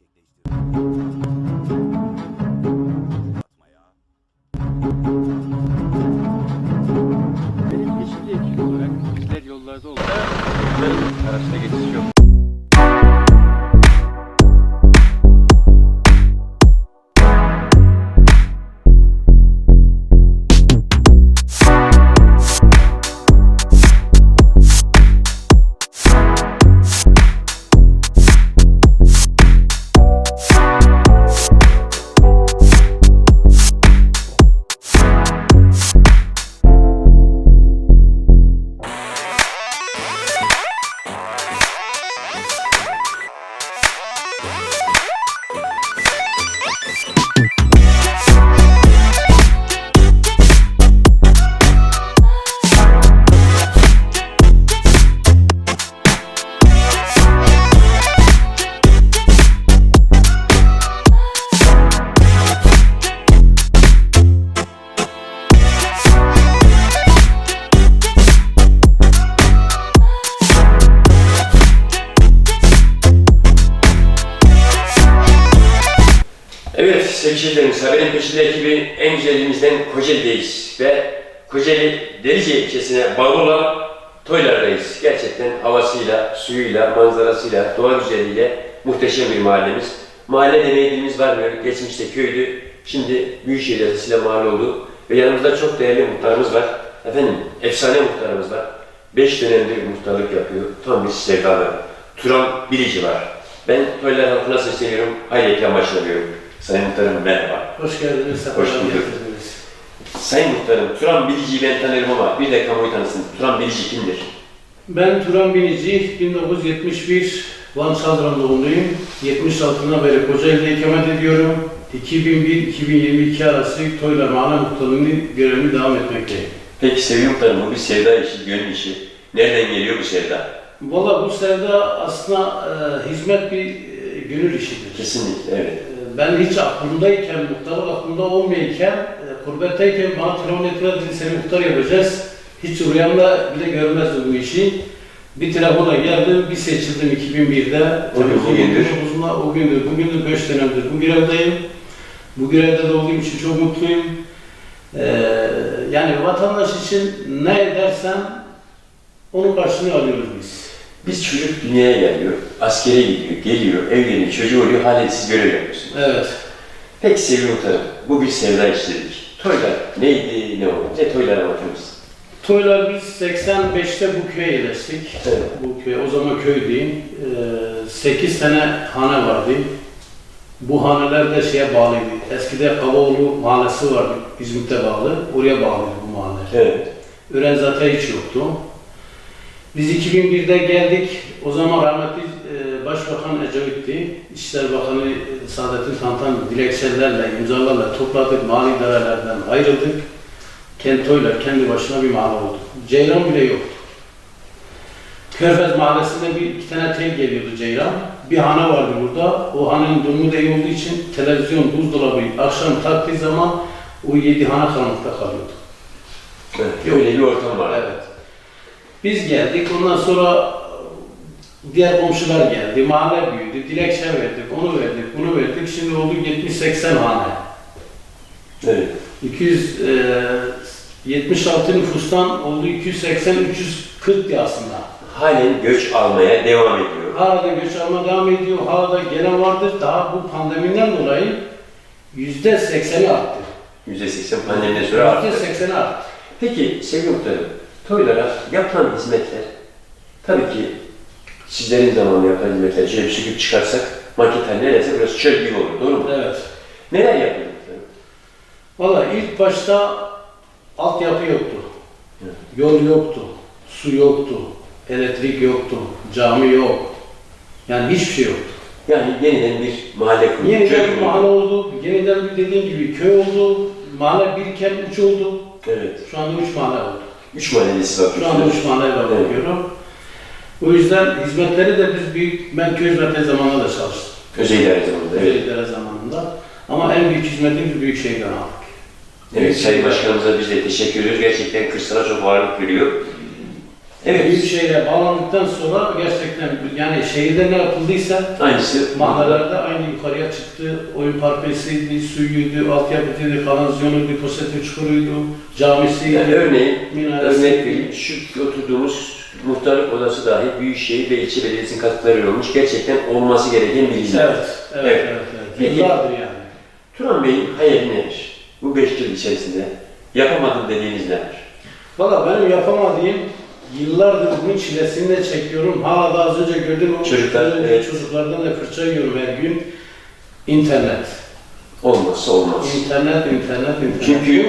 Benim Seyircilerimiz, Haberin Peşinde ekibi en güzelimizden Kocaeli'deyiz ve Kocaeli Derice ilçesine bağlı olan Toylar'dayız. Gerçekten havasıyla, suyuyla, manzarasıyla, doğa güzelliğiyle muhteşem bir mahallemiz. Mahalle demeydiğimiz var mı? Geçmişte köydü, şimdi Büyükşehir Yasası'yla mahalle oldu ve yanımızda çok değerli muhtarımız var. Efendim, efsane muhtarımız var. Beş dönemdir muhtarlık yapıyor. Tam bir sevdalı. Turan Bilici var. Ben Toylar halkına sesleniyorum. Başına diyorum. Sayın Muhtarım merhaba. Hoş geldiniz. Hoş bulduk. getirdiniz. Sayın Muhtarım, Turan Bilici'yi ben tanırım ama bir de kamuoyu tanısın. Turan Bilici kimdir? Ben Turan Binici, 1971 Van Sadran doğumluyum. 76'dan beri Kocaeli'de ikamet ediyorum. 2001-2022 arası Toylar Mahalle Muhtarlığı'nı görevimi devam etmekteyim. Peki sevgili Muhtarım, bu bir sevda işi, gönül işi. Nereden geliyor bu sevda? Valla bu sevda aslında e, hizmet bir e, gönül işidir. Kesinlikle, evet. Ben hiç aklımdayken, muhtarlık aklımda olmayken, e, kurbetteyken bana dedi seni muhtar yapacağız. Hiç rüyamda bile görmezdim bu işi. Bir telefona geldim, bir seçildim 2001'de. O gün bugündür. O gündür, bugündür 5 dönemdir bu görevdeyim. Bu görevde de olduğum için çok mutluyum. Ee, yani vatandaş için ne edersen onun karşılığını alıyoruz biz. Biz çocuk dünyaya geliyor, askere gidiyor, geliyor, evleniyor, çocuğu oluyor, hala siz görev yapıyorsunuz. Evet. Peki sevgili Muhtarım, bu bir sevda işidir. Toylar neydi, ne oldu? Ne toylar anlatır mısın? Toylar biz 85'te bu köye yerleştik. Evet. Bu köy, o zaman köy diyeyim. Ee, 8 tane hane vardı. Bu haneler de şeye bağlıydı. Eskide Kavaoğlu mahallesi vardı, İzmit'e bağlı. Oraya bağlıydı bu mahalle. Evet. Ören zaten hiç yoktu. Biz 2001'de geldik. O zaman rahmetli e, Başbakan Ecevit'ti. İşler Bakanı e, Saadettin Tantan dilekçelerle, imzalarla topladık. Mali idarelerden ayrıldık. Kentoylar kendi başına bir mahalle oldu. Ceylan bile yoktu. Körfez Mahallesi'nde bir iki tane tel geliyordu Ceylan. Bir hane vardı burada. O hanenin durumu da iyi olduğu için televizyon, buzdolabı akşam taktığı zaman o yedi hane karanlıkta kalıyordu. evet. Öyle bir ortam var. Evet. Biz geldik, ondan sonra diğer komşular geldi, mahalle büyüdü, dilekçe verdik, onu verdik, bunu verdik. Şimdi oldu 70-80 hane. Evet. 276 nüfustan oldu 280-340 diye aslında. Halen göç almaya devam ediyor. Hala göç alma devam ediyor, hala gelen vardır. Daha bu pandemiden dolayı yüzde 80'i arttı. %80 pandemiden sonra arttı. Yüzde 80'i arttı. Peki sevgili muhtarım, toylara yapılan hizmetler, tabii ki sizlerin zamanında yapılan hizmetleri şöyle bir söküp çıkarsak, maketler neredeyse biraz çöl gibi olur, doğru mu? Evet. Neler yapıyor muhtarım? Valla ilk başta altyapı yoktu. Evet. Yol yoktu, su yoktu, elektrik yoktu, cami yok. Yani hiçbir şey yoktu. Yani yeniden bir mahalle kuruldu, Yeniden bir mahalle oldu, yeniden bir dediğim gibi köy oldu, mahalle birken üç oldu. Evet. Şu anda üç mahalle oldu. Üç mahallesi var. Şu anda üç Evet. bakıyorum. O yüzden hizmetleri de biz büyük, ben köy hizmetleri zamanında da çalıştım. Özel idare zamanında. Özel Evet. idare zamanında. Ama en büyük hizmetimiz Büyükşehir'den aldık. Evet, Sayın Başkanımıza biz de teşekkür ediyoruz. Gerçekten kırsala çok ağırlık veriyor. Evet. Büyükşehir'e bağlandıktan sonra gerçekten yani şehirde ne yapıldıysa Aynısı. mahallelerde aynı yukarıya çıktı. Oyun parkesiydi, suyuydu, altyapısıydı, kanalizasyonuydu, posetin çukuruydu, camisiydi. Yani örneğin. Örnek vereyim, şu oturduğumuz muhtarlık odası dahi Büyükşehir ve ilçe belediyesinin katkılarıyla olmuş. Gerçekten olması gereken bir hizmet. Evet, evet, Evet. evet. evet, Peki. Yani. Turan Bey'in hayali nedir? Bu beş yıl içerisinde yapamadım dediğiniz nedir? Valla benim yapamadığım yıllardır bunun çilesini de çekiyorum. Hala da az önce gördüm Çocuklar, evet. çocuklardan da fırça yiyorum her gün. İnternet. Olmazsa olmaz. İnternet, internet, internet. Çünkü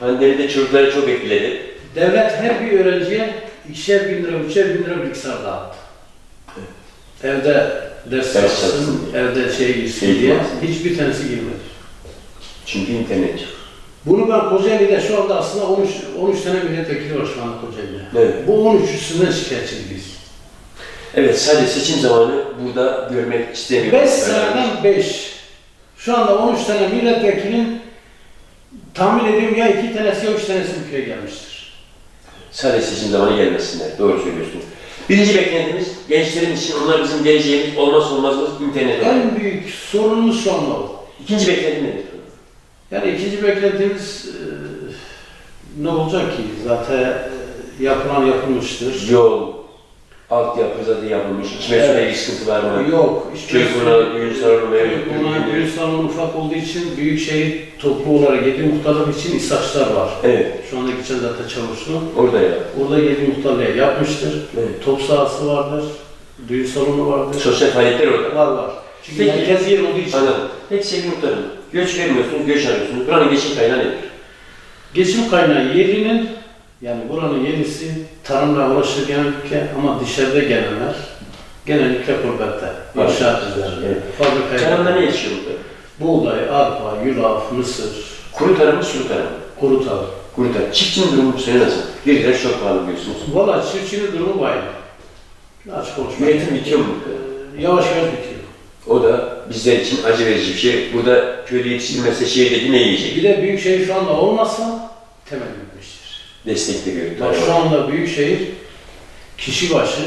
pandemide çocukları çok etkiledi. devlet her bir öğrenciye ikişer bin lira, üçer bin lira bilgisayar dağıttı. Evde ders çalışsın, çalışsın evde şey girsin Eğitim diye. Hiçbir tanesi girmedi. Çünkü internet yok. Bunu ben Kocaeli'de şu anda aslında 13, 13 tane milletvekili var şu anda Kocaeli'de. Evet. Bu 13'üsünden şikayetçiyiz biz. Evet, sadece seçim zamanı burada görmek istemiyorum. 5 seneden 5. Şu anda 13 tane milletvekilinin tahmin ediyorum ya 2 tanesi ya 3 tanesi ülkeye gelmiştir. Sadece seçim zamanı gelmesinler. Doğru söylüyorsunuz. Birinci beklentimiz gençlerin için onlar bizim geleceğimiz olmazsa olmazımız internet. En büyük sorunumuz şu anda o. İkinci beklentim nedir? Yani ikinci beklentimiz e, ne olacak ki? Zaten e, yapılan yapılmıştır. Yol, altyapı zaten yapılmış. İçme Evet. suyla bir sıkıntı var mı? Yok. Köy konağı, düğün salonu mevcut. konağı, düğün salonu ufak olduğu için büyükşehir toplu olarak yedi muhtarlık için İSAçlar var. Evet, Şu anda geçen zaten çavuşlu. orada ya. Orada yedi muhtarlığa yapmıştır. Evet. Top sahası vardır. Düğün salonu vardır. Sosyal faaliyetler orada. Var var. Çünkü Peki. merkez yer olduğu için. Anladım. Peki sevgili muhtarım, göç vermiyorsunuz, göç arıyorsunuz. Buranın geçim kaynağı nedir? Geçim kaynağı yerinin yani buranın yerlisi tarımla uğraşır genellikle ama dışarıda gelenler genellikle gurbette. İnşaat üzerinde. Evet. Fabrikaya. Tarımda ne yetişiyor burada? Buğday, arpa, yulaf, mısır, Kuru tarım mı, sulu tarım mı? kuru tarım. Kuru tarım. Çiftçinin durumu bu sene nasıl? Bir lira çok pahalı biliyorsunuz. Valla çiftçinin durumu bayım. Açık konuşmak. Üretim bitiyor mu? Yavaş yavaş bitiyor. Bizler için acı verici bir şey. Burada köyde yetiştirilmezse şehirdeki ne yiyecek? Bir de Büyükşehir şu anda olmasa temel bitmiştir. Destek veriyor. Bak şu anda Büyükşehir kişi başı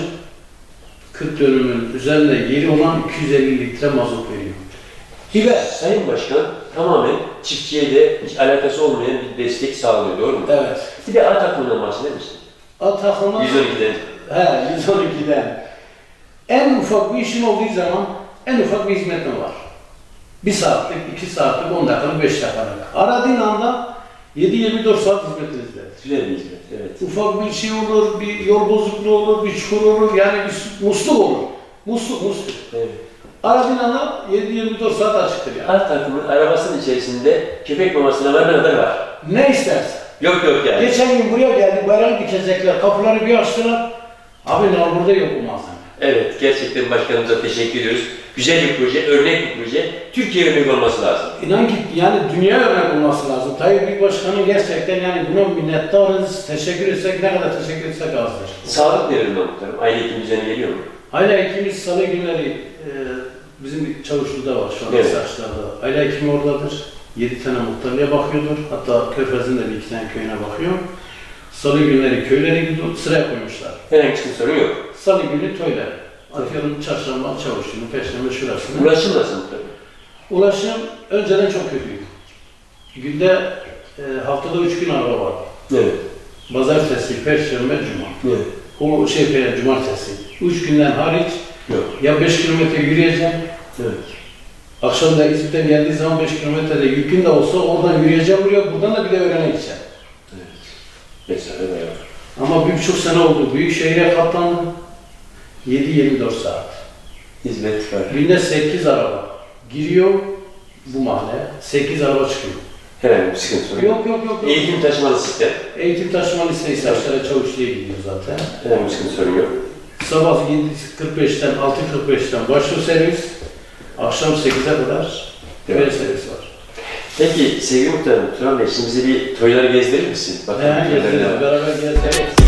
40 dönümün üzerinde yeri olan 250 litre mazot veriyor. Hibe. Sayın Başkan tamamen çiftçiye de hiç alakası olmayan bir destek sağlıyor, doğru mu? Evet. Bir de A takımından bahseder misin? At takımı 112'den. he 112'den. En ufak bir işin olduğu zaman en ufak bir hizmetin var. Bir saatlik, iki saatlik, 10 dakikalık, 5 dakikalık. Aradığın anda 7-24 saat hizmetinizdedir. Güzel bir hizmet, evet. Ufak bir şey olur, bir yol bozukluğu olur, bir çukur olur, yani bir musluk olur. Musluk, musluk. evet. Aradığın anda 7-24 saat açıktır yani. A takımın arabasının içerisinde köpek mamasına varana kadar var. Ne istersen. Yok yok yani. Geçen gün buraya geldik, bayrağı dikecekler, kapıları bir açtılar. Abi ne burada yok bu malzeme. Evet, gerçekten başkanımıza teşekkür ediyoruz. Güzel bir proje, örnek bir proje. Türkiye örnek olması lazım. İnan ki yani dünya örnek olması lazım. Tayyip Büyük Başkan'ın gerçekten yani buna minnettarız. Teşekkür etsek ne kadar teşekkür etsek azdır. Sağlık nerede muhtarım? Aile hekim düzeni geliyor mu? Aile hekimi salı günleri e, bizim çavuşluda var şu an Evet. Saçlar'da. Aile hekimi oradadır. 7 tane muhtarlığa bakıyordur. Hatta Körfez'in de bir iki tane köyüne bakıyor. Salı günleri köylere gidiyor, sıraya koymuşlar. Herhangi bir sorun yok. Salı günü toylar. Atıyorum çarşamba çavuşluğunu, perşembe şurasını. Ulaşım nasıl muhtarım? Ulaşım önceden çok kötüydü. Günde e, haftada üç gün araba var. Evet. Pazartesi, perşembe, cuma. Evet. O şey e, cumartesi. Üç günden hariç Yok. ya 5 kilometre yürüyeceğim. Evet. Akşam da İzmit'ten geldiği zaman 5 kilometrede yükün de olsa oradan yürüyeceğim buraya. Buradan da bir de öğrene gideceğim. Mesafe bayağı. Ama bir buçuk sene oldu. Büyük şehire katlandım. 7-24 saat. Hizmet var. Günde 8 araba giriyor bu mahalle. 8 araba çıkıyor. Herhangi bir sıkıntı yok. Yok yok yok. Eğitim taşımalı sistem. Eğitim taşıma listeyi saçlara çavuşluya gidiyor zaten. Herhangi bir sıkıntı sorun yok. Sabah 7.45'ten 6.45'ten başlıyor servis. Akşam 8'e kadar Evet. servis var. Peki sevgili muhtarım, Turan Bey şimdi bize bir toyları gezdirir misin? Bakın He, gezdiler, beraber gezdiler.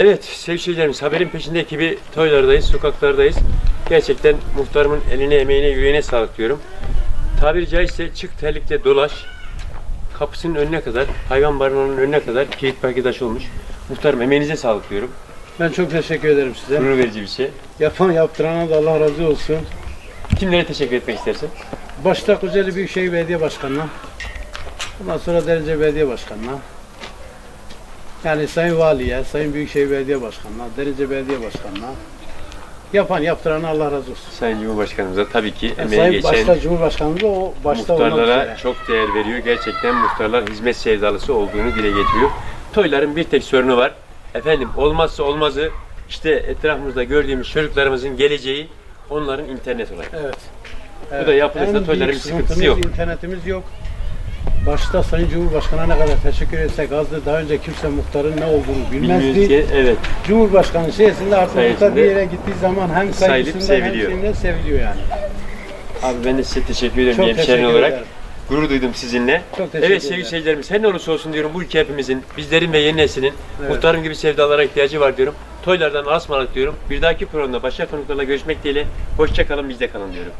Evet sevgili seyircilerimiz haberin peşinde ekibi toylardayız, sokaklardayız. Gerçekten muhtarımın eline, emeğine, yüreğine sağlık diyorum. Tabiri caizse çık terlikle dolaş. Kapısının önüne kadar, hayvan barınağının önüne kadar kilit paket olmuş. Muhtarım emeğinize sağlık diyorum. Ben çok teşekkür ederim size. Gurur verici bir şey. Yapan yaptırana da Allah razı olsun. Kimlere teşekkür etmek istersin? Başta Kocaeli Büyükşehir Belediye Başkanı'na, ondan sonra Derince Belediye Başkanı'na, yani Sayın Valiye, Sayın Büyükşehir Belediye Başkanı'na, Derince Belediye Başkanı'na, yapan yaptırana Allah razı olsun. Sayın Cumhurbaşkanımıza tabii ki emeği Sayın geçen başta Cumhurbaşkanımız o başta muhtarlara çok değer veriyor. Gerçekten muhtarlar hizmet sevdalısı olduğunu dile getiriyor. Toyların bir tek sorunu var. Efendim olmazsa olmazı işte etrafımızda gördüğümüz çocuklarımızın geleceği onların internet olayı. Evet. Bu da yapılırsa En toyların bir sıkıntısı yok. internetimiz yok. Başta Sayın Cumhurbaşkanı'na ne kadar teşekkür etsek azdı. Daha önce kimse muhtarın ne olduğunu bilmezdi. Bilmiyoruz ki evet Cumhurbaşkanı şeysinde artık Sayesinde muhtar bir yere gittiği zaman hem sayılıp saygısından hem seviliyor. şeyinden seviliyor yani. abi ben de size teşekkür ederim Çok bir teşekkür olarak. ederim. Gurur duydum sizinle. Çok teşekkür Evet sevgili ederim. seyircilerimiz her ne olursa olsun diyorum bu ülke hepimizin, bizlerin ve yeni neslinin muhtarım gibi sevdalara ihtiyacı var diyorum. Toylardan asmalık diyorum. Bir dahaki programda başka konuklarla görüşmek dileğiyle. Hoşça kalın bizde kalın diyorum.